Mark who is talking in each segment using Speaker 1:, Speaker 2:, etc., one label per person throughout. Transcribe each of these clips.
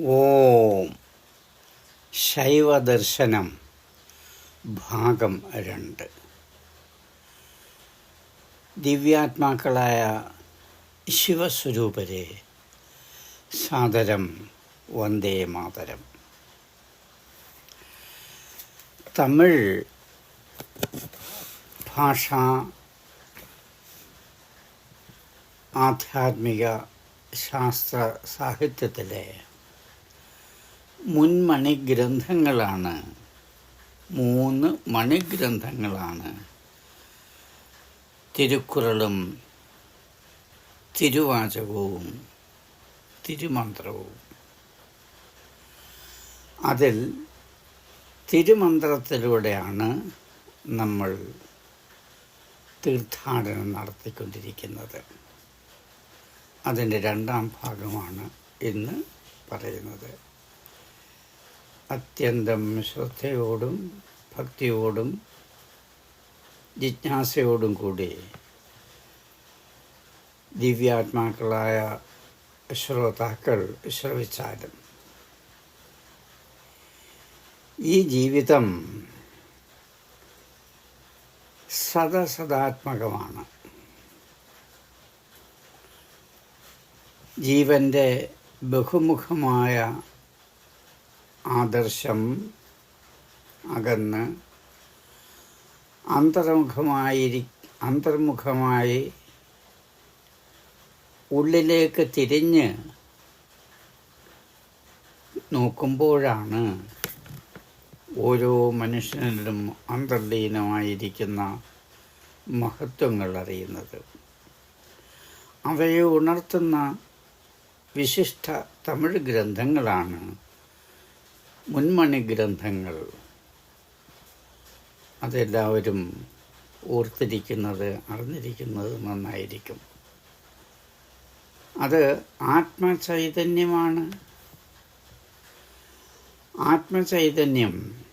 Speaker 1: ഓം. ശൈവദർശനം ഭാഗം രണ്ട്. ദിവ്യാത്മാക്കളായ ശിവസ്വരൂപരെ സാദരം വന്ദേ മാതരം. തമിഴ് ഭാഷ ആധ്യാത്മിക ശാസ്ത്ര സാഹിത്യത്തിലെ മുൻമണി ഗ്രന്ഥങ്ങളാണ് മൂന്ന് മണിഗ്രന്ഥങ്ങളാണ്. തിരുക്കുറളും തിരുവാചകവും തിരുമന്ത്രവും. അതിൽ തിരുമന്ത്രത്തിലൂടെയാണ് നമ്മൾ തീർത്ഥാടനം നടത്തിക്കൊണ്ടിരിക്കുന്നത്. അതിന്റെ രണ്ടാം ഭാഗമാണ് ഇന്ന് പറയുന്നത്. അത്യന്തം ശ്രദ്ധയോടും ഭക്തിയോടും ജിജ്ഞാസയോടും കൂടി ദിവ്യാത്മാക്കളായ ശ്രോതാക്കൾ ശ്രവിച്ചാലും ഈ ജീവിതം സദസദാത്മകമാണ്. ജീവന്റെ ബഹുമുഖമായ ആദർശം അകന്ന് അന്തർമുഖമായിരി അന്തർമുഖമായി ഉള്ളിലേക്ക് തിരിഞ്ഞ് നോക്കുമ്പോഴാണ് ഓരോ മനുഷ്യനിലും അന്തർലീനമായിരിക്കുന്ന മഹത്വങ്ങൾ അറിയുന്നത്. അവയെ ഉണർത്തുന്ന വിശിഷ്ട തമിഴ് ഗ്രന്ഥങ്ങളാണ് മുൻമണി ഗ്രന്ഥങ്ങൾ അതെല്ലാവരും ഓർത്തിരിക്കുന്നത് അറിഞ്ഞിരിക്കുന്നത് നന്നായിരിക്കും. അത് ആത്മചൈതന്യമാണ്. ആത്മചൈതന്യം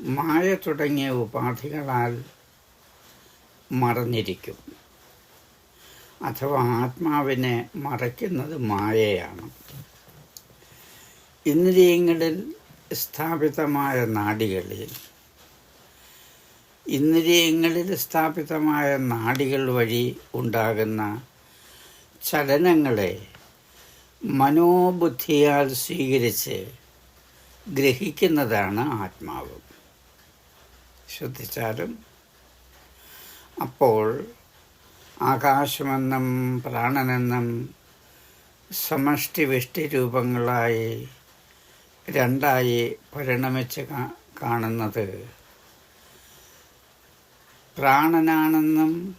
Speaker 1: മായ തുടങ്ങിയ ഉപാധികളാൽ മറഞ്ഞിരിക്കും. അഥവാ ആത്മാവിനെ മറയ്ക്കുന്നത് മായയാണ്. ഇന്ദ്രിയങ്ങളിൽ സ്ഥാപിതമായ നാഡികളിൽ ഇന്ദ്രിയങ്ങളിൽ സ്ഥാപിതമായ നാഡികൾ വഴി ഉണ്ടാകുന്ന ചലനങ്ങളെ മനോബുദ്ധിയാൽ സ്വീകരിച്ച് ഗ്രഹിക്കുന്നതാണ് ആത്മാവ്. ശ്രദ്ധിച്ചാലും അപ്പോൾ ആകാശമെന്നും പ്രാണനെന്നും സമഷ്ടി വിഷ്ടി രൂപങ്ങളായി രണ്ടായി പരിണമിച്ച് കാണുന്നത്. പ്രാണനാണെന്നും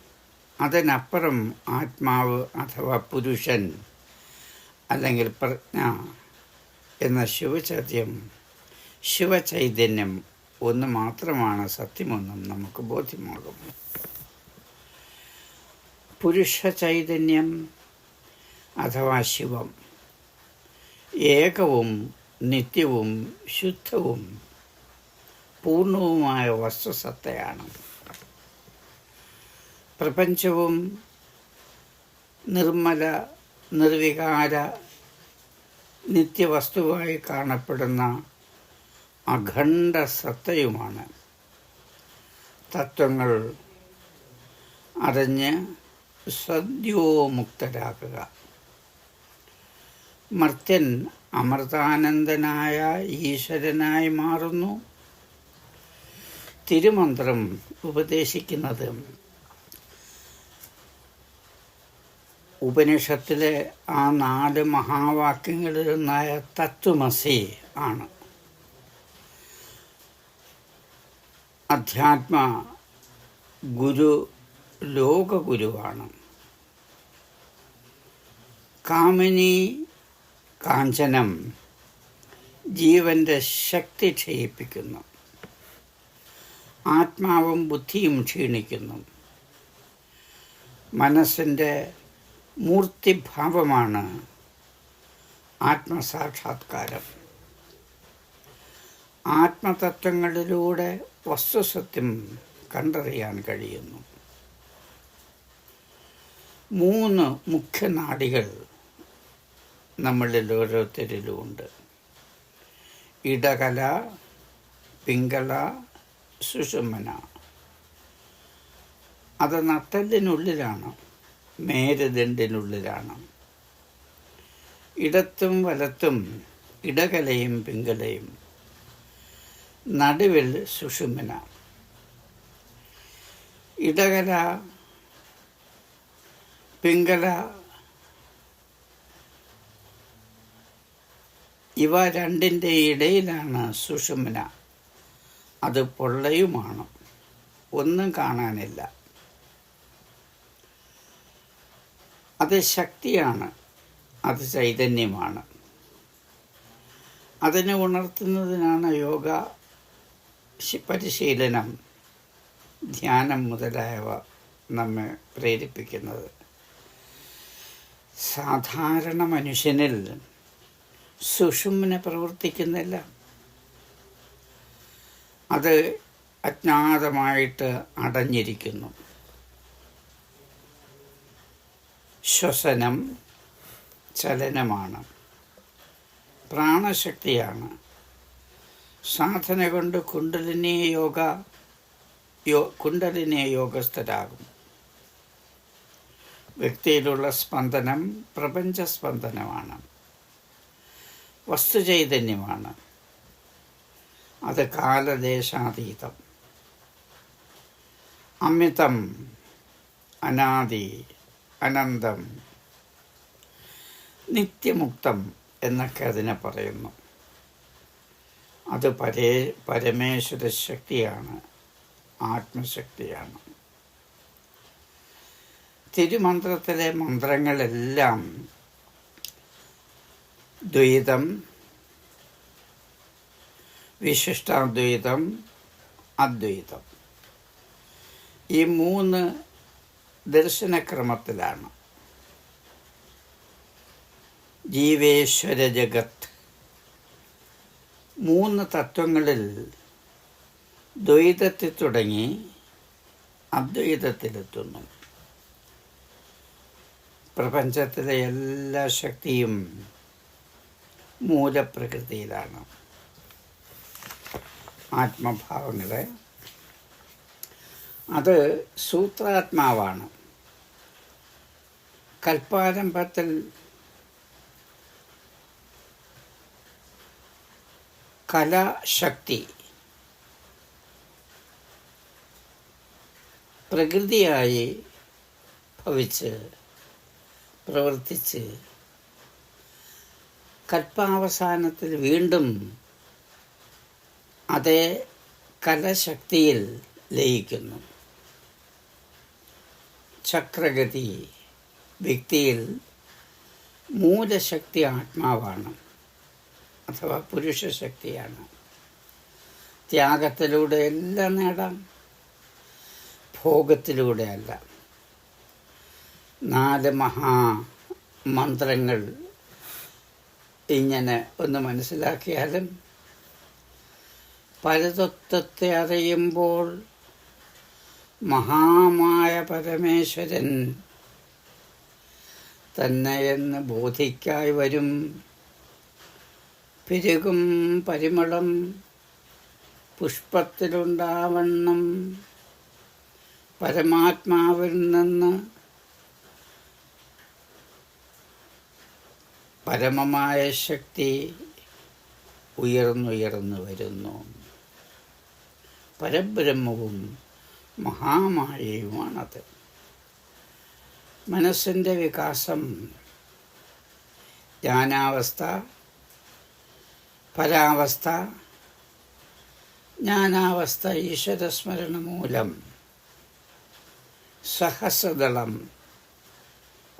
Speaker 1: അതിനപ്പുറം ആത്മാവ് അഥവാ പുരുഷൻ അല്ലെങ്കിൽ പ്രജ്ഞ എന്ന ശിവചര്യം ശിവചൈതന്യം ഒന്ന് മാത്രമാണ് സത്യമെന്നും നമുക്ക് ബോധ്യമാകും. പുരുഷ ചൈതന്യം അഥവാ ശിവം ഏകവും നിത്യവും ശുദ്ധവും പൂർണവുമായ വസ്തുസത്തയാണ്. പ്രപഞ്ചവും നിർമ്മല നിർവികാര നിത്യവസ്തുവായി കാണപ്പെടുന്ന അഖണ്ഡ സത്തയുമാണ് തത്വങ്ങൾ അറിഞ്ഞ് സദ്യോമുക്തരാക്കുക മർത്യൻ അമൃതാനന്ദനായ ഈശ്വരനായി മാറുന്നു. തിരുമന്ത്രം ഉപദേശിക്കുന്നത്. ഉപനിഷത്തിലെ ആ നാല് മഹാവാക്യങ്ങളിലൊന്നായ തത്വമസി ആണ്. അധ്യാത്മ ഗുരു ലോകഗുരുവാണ്. കാമിനി കാഞ്ചനം ജീവന്റെ ശക്തി ക്ഷയിപ്പിക്കുന്നു. ആത്മാവും ബുദ്ധിയും ക്ഷീണിക്കുന്നു. മനസ്സിന്റെ മൂർത്തിഭാവമാണ് ആത്മസാക്ഷാത്കാരം. ആത്മതത്വങ്ങളിലൂടെ വസ്തുസത്യം കണ്ടറിയാൻ കഴിയുന്നു. മൂന്ന് മുഖ്യ നാഡികൾ നമ്മളിൽ ഓരോരുത്തരിലും ഉണ്ട് ഇടകല പിങ്കള സുഷുമന. അത് നട്ടലിനുള്ളിലാണ് മേരുദണ്ടിനുള്ളിലാണ്. ഇടത്തും വലത്തും ഇടകലയും പിങ്കളയും. നടുവിൽ സുഷുമന. ഇടകല പിങ്കള ഇവ രണ്ടിന്റെ ഇടയിലാണ് സുഷുമന. അത് പൊള്ളയുമാണ്. ഒന്നും കാണാനില്ല. അത് ശക്തിയാണ്. അത് ചൈതന്യമാണ്. അതിനെ ഉണർത്തുന്നതിനാണ് യോഗ പരിശീലനം ധ്യാനം മുതലായവ നമ്മെ പ്രേരിപ്പിക്കുന്നത്. സാധാരണ മനുഷ്യനിൽ സുഷുമ്ന പ്രവർത്തിക്കുന്നില്ല. അത് അജ്ഞാതമായിട്ട് അടഞ്ഞിരിക്കുന്നു. ശ്വസനം ചലനമാണ്. പ്രാണശക്തിയാണ്. സാധന കൊണ്ട് കുണ്ടലിനി യോഗ യോ കുണ്ടലിനി യോഗസ്ഥരാകും. വ്യക്തിയിലുള്ള സ്പന്ദനം പ്രപഞ്ച സ്പന്ദനമാണ്. വസ്തുചൈതന്യമാണ്. അത് കാലദേശാതീതം. അമിതം അനാദി അനന്തം നിത്യമുക്തം എന്നൊക്കെ അതിനെ പറയുന്നു. അത് പരേ പരമേശ്വര ശക്തിയാണ് ആത്മശക്തിയാണ്. തിരുമന്ത്രത്തിലെ മന്ത്രങ്ങളെല്ലാം ദ്വൈതം വിശിഷ്ടാദ്വൈതം അദ്വൈതം. ഈ മൂന്ന് ദർശനക്രമത്തിലാണ് ജീവേശ്വര ജഗത്ത് മൂന്ന് തത്വങ്ങളിൽ ദ്വൈതത്തിൽ തുടങ്ങി അദ്വൈതത്തിലെത്തുന്നു. പ്രപഞ്ചത്തിലെ എല്ലാ ശക്തിയും മൂലപ്രകൃതിയിലാണ്. ആത്മഭാവങ്ങളെ. അത് സൂത്രാത്മാവാണ്. കൽപ്പാരംഭത്തിൽ കലാശക്തി പ്രകൃതിയായി ഭവിച്ച് പ്രവർത്തിച്ച് കൽപ്പാവസാനത്തിൽ വീണ്ടും അതേ കലശക്തിയിൽ ലയിക്കുന്നു. ചക്രഗതി വ്യക്തിയിൽ മൂലശക്തി ആത്മാവാണ് അഥവാ പുരുഷശക്തിയാണ്. ത്യാഗത്തിലൂടെ എല്ലാം നേടാം ഭോഗത്തിലൂടെയല്ല നാല് മഹാ മന്ത്രങ്ങൾ ഇങ്ങനെ ഒന്ന് മനസ്സിലാക്കിയാലും പരതത്വത്തെ അറിയുമ്പോൾ മഹാമായ പരമേശ്വരൻ തന്നെയെന്ന് ബോധിക്കായി വരും. പെരുകും പരിമളം പുഷ്പത്തിലുണ്ടാവണ്ണം പരമാത്മാവിൽ നിന്ന് പരമമായ ശക്തി ഉയർന്നുയർന്നു വരുന്നു. പരബ്രഹ്മവും മഹാമായയുമാണത്. മനസ്സിന്റെ വികാസം ജ്ഞാനാവസ്ഥ പരാവസ്ഥ ജ്ഞാനാവസ്ഥ ഈശ്വരസ്മരണ മൂലം സഹസ്രദളം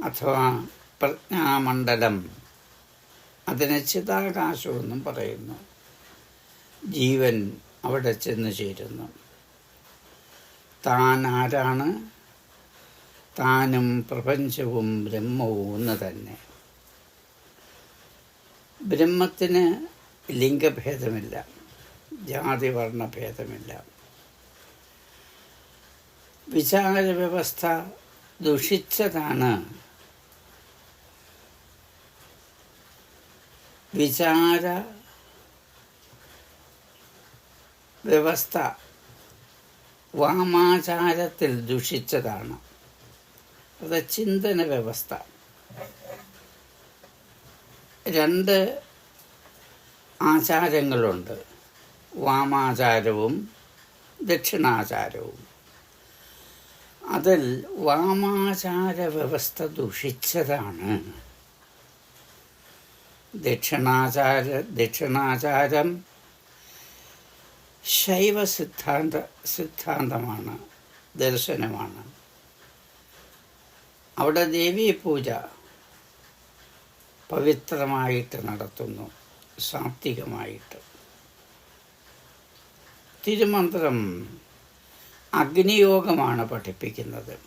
Speaker 1: അഥവാ പ്രജ്ഞാമണ്ഡലം അതിനെ ചിതാകാശമെന്നും പറയുന്നു. ജീവൻ അവിടെ ചെന്ന് ചേരുന്നു. താൻ ആരാണ്? താനും പ്രപഞ്ചവും ബ്രഹ്മവും ഒന്ന് തന്നെ. ബ്രഹ്മത്തിന് ലിംഗഭേദമില്ല. ജാതി വർണഭേദമില്ല വിചാര വ്യവസ്ഥ ദുഷിച്ചതാണ് വിചാര വ്യവസ്ഥ വാമാചാരത്തിൽ ദുഷിച്ചതാണ്. അത് ചിന്തന വ്യവസ്ഥ. രണ്ട് ആചാരങ്ങളുണ്ട്. വാമാചാരവും ദക്ഷിണാചാരവും. അതിൽ വാമാചാര വ്യവസ്ഥ ദുഷിച്ചതാണ്. ദക്ഷിണാചാര ദക്ഷിണാചാരം ശൈവ സിദ്ധാന്ത സിദ്ധാന്തമാണ് ദർശനമാണ്. അവിടെ ദേവീ പൂജ പവിത്രമായിട്ട് നടത്തുന്നു സാത്വികമായിട്ട്. തിരുമന്ത്രം അഗ്നിയോഗമാണ് പഠിപ്പിക്കുന്നത്.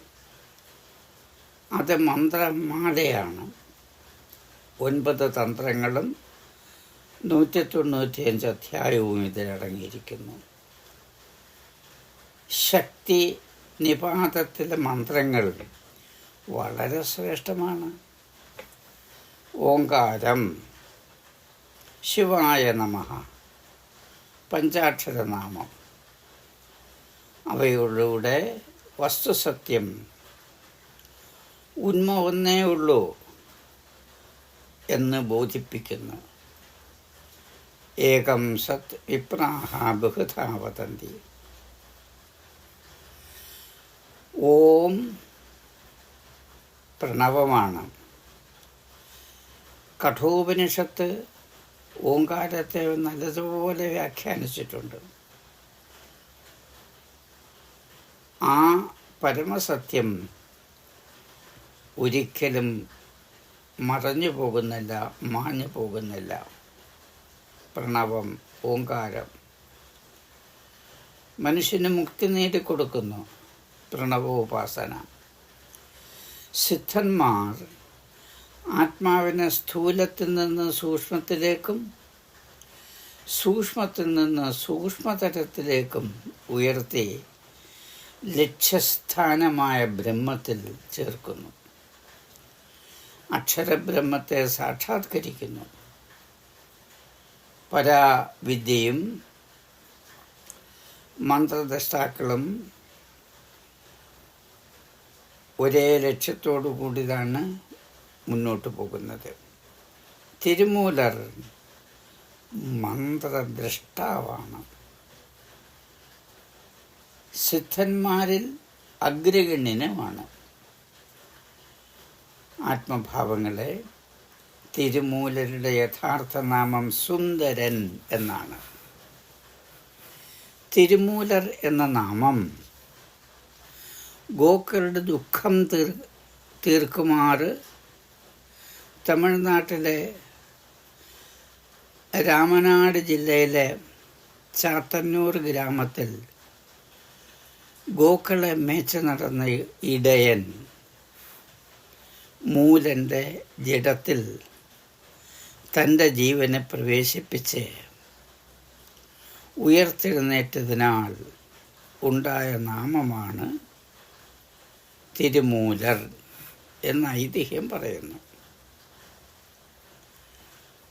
Speaker 1: അത് മന്ത്രമാലയാണ്. ഒൻപത് തന്ത്രങ്ങളും നൂറ്റി തൊണ്ണൂറ്റിയഞ്ച് അധ്യായവും ഇതിലടങ്ങിയിരിക്കുന്നു. ശക്തി നിപാതത്തിലെ മന്ത്രങ്ങൾ വളരെ ശ്രേഷ്ഠമാണ്. ഓങ്കാരം ശിവായ നമ പഞ്ചാക്ഷരനാമം അവയിലൂടെ വസ്തുസത്യം ഉന്മ ഒന്നേ ഉള്ളൂ. എന്ന് ബോധിപ്പിക്കുന്നു. ഏകം സത് വിപ്രാഹ ബഹുധാ വദന്തി. ഓം പ്രണവമാണ്. കഠോപനിഷത്ത് ഓങ്കാരത്തെ നല്ലതുപോലെ വ്യാഖ്യാനിച്ചിട്ടുണ്ട്. ആ പരമസത്യം ഒരിക്കലും മറഞ്ഞു പോകുന്നില്ല മാഞ്ഞു പോകുന്നില്ല. പ്രണവം ഓങ്കാരം. മനുഷ്യന് മുക്തി നേടിക്കൊടുക്കുന്നു പ്രണവോപാസന. സിദ്ധന്മാർ ആത്മാവിനെ സ്ഥൂലത്തിൽ നിന്ന് സൂക്ഷ്മത്തിലേക്കും സൂക്ഷ്മത്തിൽ നിന്ന് സൂക്ഷ്മതരത്തിലേക്കും ഉയർത്തി ലക്ഷ്യസ്ഥാനമായ ബ്രഹ്മത്തിൽ ചേർക്കുന്നു. അക്ഷരബ്രഹ്മത്തെ സാക്ഷാത്കരിക്കുന്നു. പരാവിദ്യയും മന്ത്രദ്രഷ്ടാക്കളും ഒരേ ലക്ഷ്യത്തോടു കൂടിയതാണ് മുന്നോട്ട് പോകുന്നത്. തിരുമൂലർ മന്ത്രദ്രഷ്ടാവാണ് സിദ്ധന്മാരിൽ അഗ്രഗണ്യനുമാണ്. ആത്മഭാവങ്ങളെ തിരുമൂലരുടെ യഥാർത്ഥ നാമം സുന്ദരൻ എന്നാണ്. തിരുമൂലർ എന്ന നാമം ഗോക്കറുടെ ദുഃഖം തീർ തീർക്കുമാറ് തമിഴ്നാട്ടിലെ രാമനാട് ജില്ലയിലെ ചാത്തന്നൂർ ഗ്രാമത്തിൽ ഗോക്കളെ മേച്ച് നടന്ന ഇടയൻ മൂലന്റെ ജഡത്തിൽ തന്റെ ജീവനെ പ്രവേശിപ്പിച്ച് ഉയർത്തെഴുന്നേറ്റതിനാൽ ഉണ്ടായ നാമമാണ് തിരുമൂലർ എന്ന ഐതിഹ്യം പറയുന്നു.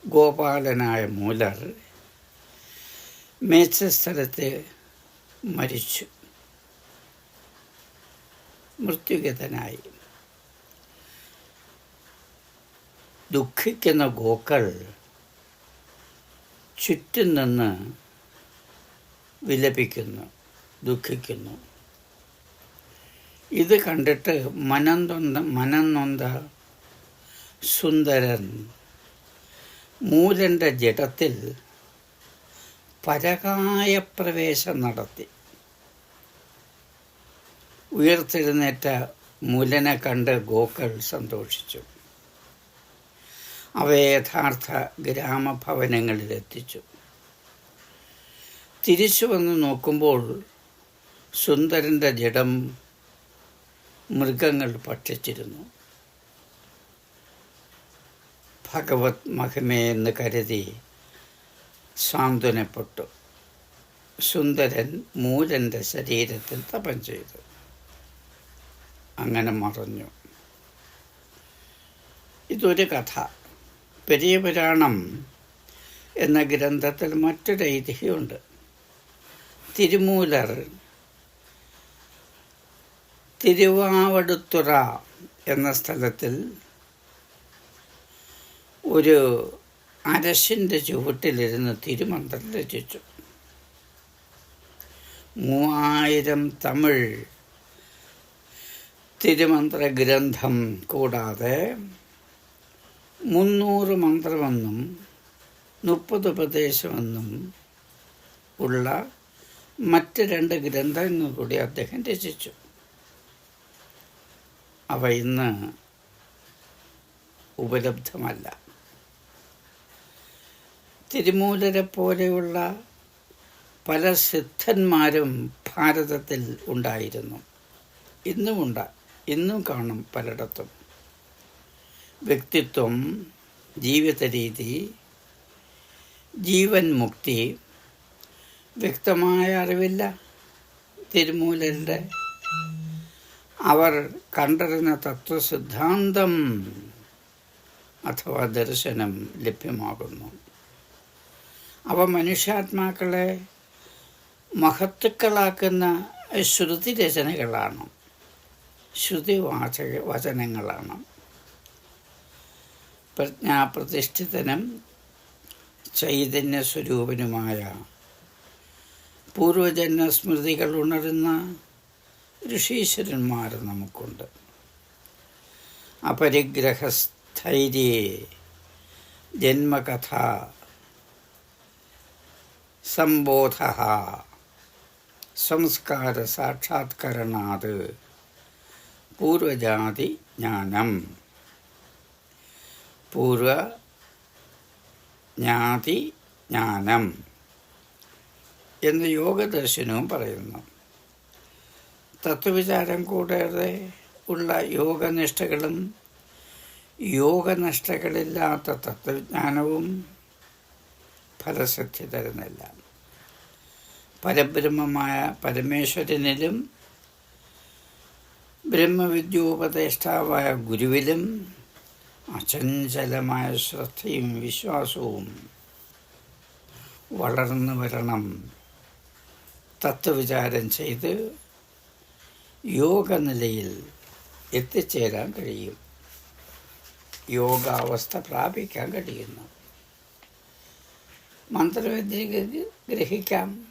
Speaker 1: ഗോപാലനായ മൂലർ മേച്ചസ്ഥലത്ത് മരിച്ചു. മൃത്യുഗതനായി. ദുഃഖിക്കുന്ന ഗോക്കൾ ചുറ്റും നിന്ന് വിലപിക്കുന്നു ദുഃഖിക്കുന്നു. ഇത് കണ്ടിട്ട് മനം തൊന്ത മനം നൊന്ത സുന്ദരൻ മൂലന്റെ ജഡത്തിൽ പരകായ പ്രവേശം നടത്തി. ഉയർത്തെഴുന്നേറ്റ മൂലനെ കണ്ട് ഗോക്കൾ സന്തോഷിച്ചു. അവയെ യഥാർത്ഥ ഗ്രാമഭവനങ്ങളിലെത്തിച്ചു. തിരിച്ചു വന്ന് നോക്കുമ്പോൾ സുന്ദരന്റെ ജഡം മൃഗങ്ങൾ ഭക്ഷിച്ചിരുന്നു. ഭഗവത് മഹിമയെന്ന് കരുതി സാന്ത്വനപ്പെട്ടു. സുന്ദരൻ മൂലന്റെ ശരീരത്തിൽ തപം ചെയ്തു. അങ്ങനെ മറഞ്ഞു. ഇതൊരു കഥ. പെരിയ എന്ന ഗ്രന്ഥത്തിൽ മറ്റൊരു ഐതിഹ്യമുണ്ട്. തിരുമൂലർ തിരുവാവടുത്തുറ എന്ന സ്ഥലത്തിൽ ഒരു അരശിന്റെ ചുവട്ടിലിരുന്ന് തിരുമന്ത്രം രചിച്ചു. മൂവായിരം തമിഴ് തിരുമന്ത്ര ഗ്രന്ഥം കൂടാതെ മുന്നൂറ് മന്ത്രമെന്നും മുപ്പത് ഉപദേശമെന്നും ഉള്ള മറ്റ് രണ്ട് ഗ്രന്ഥങ്ങൾ കൂടി അദ്ദേഹം രചിച്ചു. അവ ഇന്ന് ഉപലബ്ധമല്ല. തിരുമൂലരെ പോലെയുള്ള പല സിദ്ധന്മാരും ഭാരതത്തിൽ ഉണ്ടായിരുന്നു. ഇന്നുമുണ്ട് ഇന്നും കാണും പലയിടത്തും. വ്യക്തിത്വം ജീവിത രീതി ജീവൻ മുക്തി വ്യക്തമായ അറിവില്ല തിരുമൂലരുടെ. അവർ കണ്ടറിഞ്ഞ തത്വസിദ്ധാന്തം അഥവാ ദർശനം ലഭ്യമാകുന്നു. അവ മനുഷ്യാത്മാക്കളെ മഹത്തുക്കളാക്കുന്ന ശ്രുതി രചനകളാണ് ശ്രുതി വാചക വചനങ്ങളാണ്. പ്രജ്ഞാപ്രതിഷ്ഠിതനും ചൈതന്യസ്വരൂപനുമായ പൂർവജന്മ സ്മൃതികൾ ഉണരുന്ന ഋഷീശ്വരന്മാർ നമുക്കുണ്ട്. അപരിഗ്രഹസ്ഥൈര്യേ ജന്മകഥ സംബോധ സംസ്കാര സാക്ഷാത്കരണാത് പൂർവജാതി ജ്ഞാനം പൂർവജ്ഞാതി ജ്ഞാനം എന്ന് യോഗദർശനവും പറയുന്നു. തത്വവിചാരം കൂടാതെ ഉള്ള യോഗനിഷ്ഠകളും യോഗനിഷ്ഠകളില്ലാത്ത തത്വജ്ഞാനവും ഫലസിദ്ധി തരുന്നില്ല. പരബ്രഹ്മമായ പരമേശ്വരനിലും ബ്രഹ്മവിദ്യോപദേഷ്ടാവായ ഗുരുവിലും അചഞ്ചലമായ ശ്രദ്ധയും വിശ്വാസവും വളർന്നു വരണം. തത്വവിചാരം ചെയ്ത് യോഗനിലയിൽ എത്തിച്ചേരാൻ കഴിയും. യോഗാവസ്ഥ പ്രാപിക്കാൻ കഴിയുന്നു. മന്ത്രവിദ്യ ഗ്രഹിക്കാം.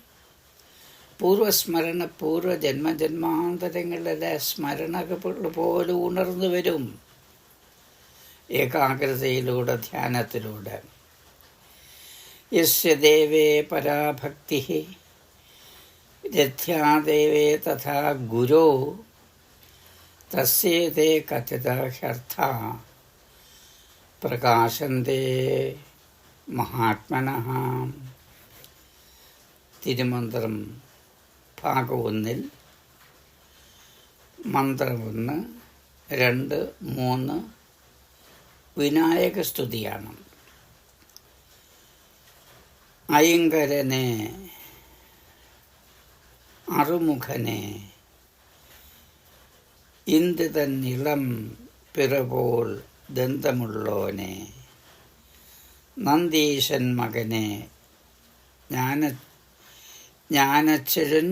Speaker 1: പൂർവസ്മരണ പൂർവ ജന്മാന്തരങ്ങളിലെ സ്മരണകൾ പോലെ ഉണർന്നു വരും. ഏകാഗ്രതയിലൂടെ ധ്യാനത്തിലൂടെ. യസ്യ ദേവേ പരാഭക്തി രഥ്യാദേവേ തഥാ ഗുരോ തസ്യേതേ കഥിത ഹ്യർത്ഥ പ്രകാശന്തേ മഹാത്മന. തിരുമന്ത്രം ഭാഗം ഒന്നിൽ മന്ത്രം ഒന്ന് രണ്ട് മൂന്ന് വിനായക സ്തുതിയാണ്. അയങ്കരനെ അറുമുഖനെ ഇന്ദിതൻ ഇളം പിറപോൾ ദന്തമുള്ളോനെ നന്ദീശൻ മകനെ ജ്ഞാന ജ്ഞാനച്ചിരൻ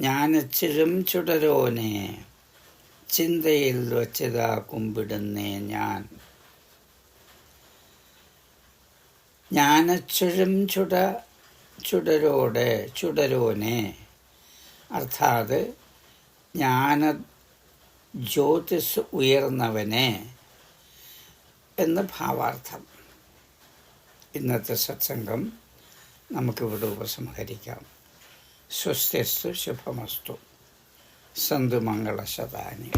Speaker 1: ജ്ഞാനച്ചിരം ചുടരോനെ ചിന്തയിൽ വച്ചതാ കുമ്പിടുന്നേ ഞാൻ. ജ്ഞാനച്ചുഴം ചുട ചുടരോടെ ചുടരോനെ. അർത്ഥാത് ജ്ഞാന ജ്യോതിസ് ഉയർന്നവനെ എന്ന് ഭാവാർത്ഥം. ഇന്നത്തെ സത്സംഗം നമുക്കിവിടെ ഉപസംഹരിക്കാം. സ്വസ്തിസ്തു ശുഭമസ്തു. संत मंगला सदाने